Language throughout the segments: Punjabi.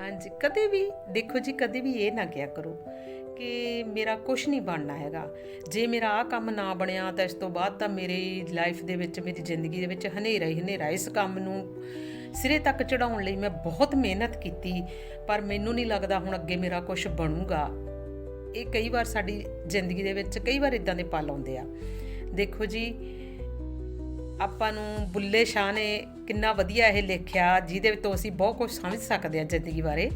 ਹਾਂਜੀ, ਕਦੇ ਵੀ, ਦੇਖੋ ਜੀ, ਕਦੇ ਵੀ ਇਹ ਨਾ ਕਿਹਾ ਕਰੋ ਕਿ ਮੇਰਾ ਕੁਝ ਨਹੀਂ ਬਣਨਾ ਹੈਗਾ। ਜੇ ਮੇਰਾ ਆ ਕੰਮ ਨਾ ਬਣਿਆ ਤਾਂ ਇਸ ਤੋਂ ਬਾਅਦ ਤਾਂ ਮੇਰੀ ਲਾਈਫ ਦੇ ਵਿੱਚ, ਮੇਰੀ ਜ਼ਿੰਦਗੀ ਦੇ ਵਿੱਚ ਹਨੇਰਾ ਹੀ ਹਨੇਰਾ। ਇਸ ਕੰਮ ਨੂੰ ਸਿਰੇ ਤੱਕ ਚੜਾਉਣ ਲਈ ਮੈਂ ਬਹੁਤ ਮਿਹਨਤ ਕੀਤੀ, ਪਰ ਮੈਨੂੰ ਨਹੀਂ ਲੱਗਦਾ ਹੁਣ ਅੱਗੇ ਮੇਰਾ ਕੁਝ ਬਣੂਗਾ। ਇਹ ਕਈ ਵਾਰ ਸਾਡੀ ਜ਼ਿੰਦਗੀ ਦੇ ਵਿੱਚ ਕਈ ਵਾਰ ਇਦਾਂ ਦੇ ਪਲ ਆਉਂਦੇ ਆ। ਦੇਖੋ ਜੀ ਆਪਾਂ ਨੂੰ ਬੁੱਲੇ ਸ਼ਾਹ ਨੇ ਕਿੰਨਾ ਵਧੀਆ ਇਹ ਲਿਖਿਆ, ਜਿਹਦੇ ਤੋਂ ਅਸੀਂ ਬਹੁਤ ਕੁਝ ਸਮਝ ਸਕਦੇ ਹਾਂ ਜ਼ਿੰਦਗੀ ਬਾਰੇ।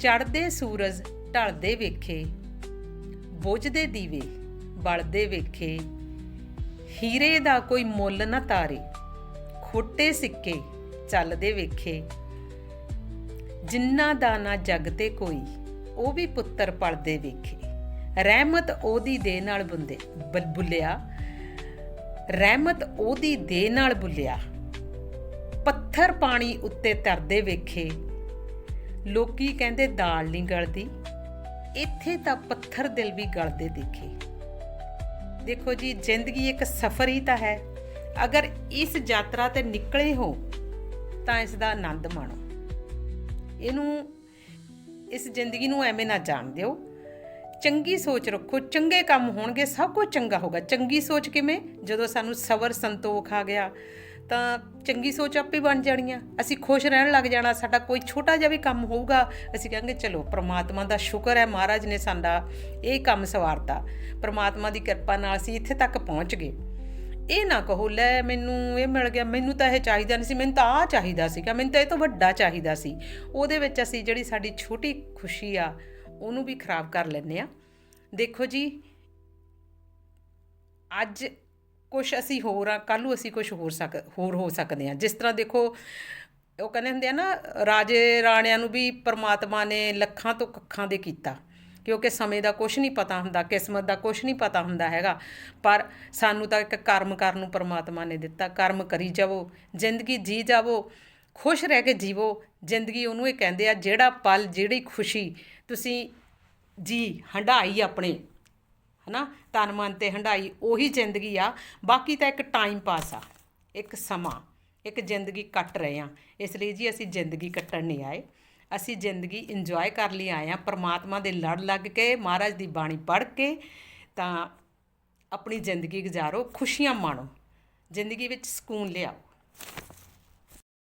ਚੜ੍ਹਦੇ ਸੂਰਜ ਢਲਦੇ ਵੇਖੇ, ਬੁਝਦੇ ਦੀਵੇ ਬਲਦੇ ਵੇਖੇ। ਹੀਰੇ ਦਾ ਕੋਈ ਮੁੱਲ ਨਾ ਤਾਰੇ, ਖੋਟੇ ਸਿੱਕੇ ਚੱਲਦੇ ਵੇਖੇ। ਜਿੰਨਾ ਦਾ ਨਾ ਜਗ ਤੇ ਕੋਈ, ਉਹ ਵੀ ਪੁੱਤਰ ਪਲਦੇ ਵੇਖੇ। ਰਹਿਮਤ ਉਹਦੀ ਦੇ ਨਾਲ ਬੁੰਦੇ ਬੁਲ- ਬੁੱਲਿਆ। ਰਹਿਮਤ ਉਹਦੀ ਦੇਹ ਨਾਲ ਬੁੱਲਿਆ। ਪੱਥਰ ਪਾਣੀ ਉੱਤੇ ਤਰਦੇ ਵੇਖੇ। ਲੋਕੀ ਕਹਿੰਦੇ ਦਾਲ ਨਹੀਂ ਗਲਦੀ। ਇੱਥੇ ਤਾਂ ਪੱਥਰ ਦਿਲ ਵੀ ਗਲਦੇ ਦੇਖੇ। ਦੇਖੋ ਜੀ, ਜ਼ਿੰਦਗੀ ਇੱਕ ਸਫ਼ਰ ਹੀ ਤਾਂ ਹੈ। ਅਗਰ ਇਸ ਯਾਤਰਾ ਤੇ ਨਿਕਲੇ ਹੋ, ਤਾਂ ਇਸ ਦਾ ਆਨੰਦ ਮਾਣੋ। ਇਹਨੂੰ, ਇਸ ਜ਼ਿੰਦਗੀ ਨੂੰ ਐਵੇਂ ਨਾ ਜਾਣ ਦਿਓ। ਚੰਗੀ ਸੋਚ ਰੱਖੋ, ਚੰਗੇ ਕੰਮ ਹੋਣਗੇ, ਸਭ ਕੁਝ ਚੰਗਾ ਹੋਗਾ ਚੰਗੀ ਸੋਚ ਕਿਵੇਂ? ਜਦੋਂ ਸਾਨੂੰ ਸਬਰ ਸੰਤੋਖ ਆ ਗਿਆ, ਤਾਂ ਚੰਗੀ ਸੋਚ ਆਪੇ ਬਣ ਜਾਣੀ ਆ। ਅਸੀਂ ਖੁਸ਼ ਰਹਿਣ ਲੱਗ ਜਾਣਾ, ਸਾਡਾ ਕੋਈ ਛੋਟਾ ਜਿਹਾ ਵੀ ਕੰਮ ਹੋਊਗਾ, ਅਸੀਂ ਕਹਾਂਗੇ, ਚਲੋ, ਪ੍ਰਮਾਤਮਾ ਦਾ ਸ਼ੁਕਰ ਹੈ, ਮਹਾਰਾਜ ਨੇ ਸਾਡਾ ਇਹ ਕੰਮ ਸਵਾਰਤਾ। ਪ੍ਰਮਾਤਮਾ ਦੀ ਕਿਰਪਾ ਨਾਲ ਅਸੀਂ ਇੱਥੇ ਤੱਕ ਪਹੁੰਚ ਗਏ। ਇਹ ਨਾ ਕਹੋ, ਲੈ, ਮੈਨੂੰ ਇਹ ਮਿਲ ਗਿਆ, ਮੈਨੂੰ ਤਾਂ ਇਹ ਚਾਹੀਦਾ ਨਹੀਂ ਸੀ, ਮੈਨੂੰ ਤਾਂ ਆ ਚਾਹੀਦਾ ਸੀਗਾ, ਮੈਨੂੰ ਤਾਂ ਇਹ ਤੋਂ ਵੱਡਾ ਚਾਹੀਦਾ ਸੀ। ਉਹਦੇ ਵਿੱਚ ਅਸੀਂ ਜਿਹੜੀ ਸਾਡੀ ਛੋਟੀ ਖੁਸ਼ੀ ਆ ਉਹਨੂੰ ਵੀ ਖਰਾਬ ਕਰ ਲੈਂਦੇ ਆ। ਦੇਖੋ ਜੀ, ਅੱਜ ਕੁਝ ਅਸੀਂ ਹੋਰ ਆ ਕੱਲ ਨੂੰ ਅਸੀਂ ਕੁਝ ਹੋਰ ਸਕ, ਹੋਰ ਹੋ ਸਕਦੇ ਆ। ਜਿਸ ਤਰ੍ਹਾਂ ਦੇਖੋ, ਉਹ ਕਹਿੰਦੇ ਹੁੰਦੇ ਆ ਨਾ, ਰਾਜੇ ਰਾਣਿਆਂ ਨੂੰ ਵੀ ਪਰਮਾਤਮਾ ਨੇ ਲੱਖਾਂ ਤੋਂ ਕੱਖਾਂ ਦੇ ਕੀਤਾ। ਕਿਉਂਕਿ ਸਮੇਂ ਦਾ ਕੁਝ ਨਹੀਂ ਪਤਾ ਹੁੰਦਾ, ਕਿਸਮਤ ਦਾ ਕੁਝ ਨਹੀਂ ਪਤਾ ਹੁੰਦਾ ਹੈਗਾ। ਪਰ ਸਾਨੂੰ ਤਾਂ ਇੱਕ ਕਰਮ ਕਰਨ ਨੂੰ ਪਰਮਾਤਮਾ ਨੇ ਦਿੱਤਾ। ਕਰਮ ਕਰੀ ਜਾਵੋ, ਜ਼ਿੰਦਗੀ ਜੀ ਜਾਵੋ, ਖੁਸ਼ ਰਹਿ ਕੇ ਜੀਵੋ। ਜ਼ਿੰਦਗੀ ਉਹਨੂੰ ਇਹ ਕਹਿੰਦੇ ਆ, ਜਿਹੜਾ ਪਲ, ਜਿਹੜੀ ਖੁਸ਼ੀ ਤੁਸੀਂ ਜੀ ਹੰਡਾਈ ਆਪਣੇ, ਹਨਾ? ਤਨ ਮਨ ਤੇ ਹੰਡਾਈ ਉਹੀ ਜ਼ਿੰਦਗੀ ਆ। ਬਾਕੀ ਤਾਂ ਇੱਕ ਟਾਈਮ ਪਾਸ ਆ, ਇੱਕ ਸਮਾਂ, ਇੱਕ ਜ਼ਿੰਦਗੀ ਕੱਟ ਰਹੇ ਆ। ਇਸ ਲਈ ਜੀ ਅਸੀਂ ਜ਼ਿੰਦਗੀ ਕੱਟਣ ਨਹੀਂ ਆਏ। ਅਸੀਂ ਜ਼ਿੰਦਗੀ ਇੰਜੋਏ ਕਰ ਲਈ ਆਏ ਆ। ਪਰਮਾਤਮਾ ਦੇ ਲੜ ਲੱਗ ਕੇ, ਮਹਾਰਾਜ ਦੀ ਬਾਣੀ ਪੜ੍ਹ ਕੇ, ਤਾਂ ਆਪਣੀ ਜ਼ਿੰਦਗੀ ਗੁਜ਼ਾਰੋ, ਖੁਸ਼ੀਆਂ ਮਾਣੋ। ਜ਼ਿੰਦਗੀ ਵਿੱਚ ਸਕੂਨ ਲਿਆਓ।